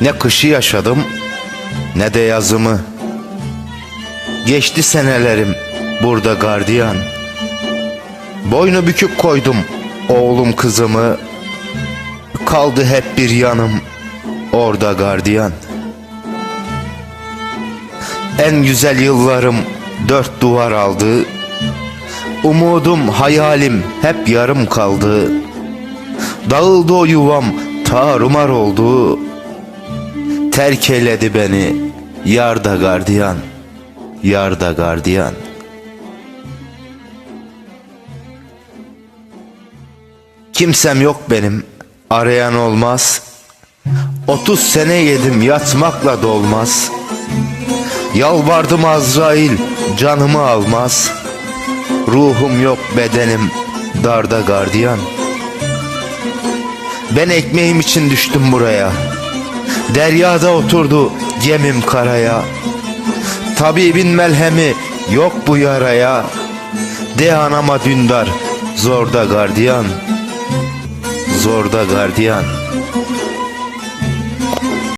Ne kışı yaşadım ne de yazımı. Geçti senelerim burada gardiyan. Boynu bükük koydum oğlum kızımı. Kaldı hep bir yanım orada gardiyan. En güzel yıllarım dört duvar aldı. Umudum, hayalim hep yarım kaldı. Dağıldı o yuvam, tarumar oldu. Terk eyledi beni, yarda gardiyan, yarda gardiyan. Kimsem yok benim, arayan olmaz. Otuz sene yedim, yatmakla dolmaz. Yalvardım Azrail, canımı almaz. Ruhum yok bedenim, darda gardiyan. Ben ekmeğim için düştüm buraya. Deryada oturdu gemim karaya. Tabibin melhemi yok bu yaraya. De anama dündar, zorda gardiyan. Zorda gardiyan.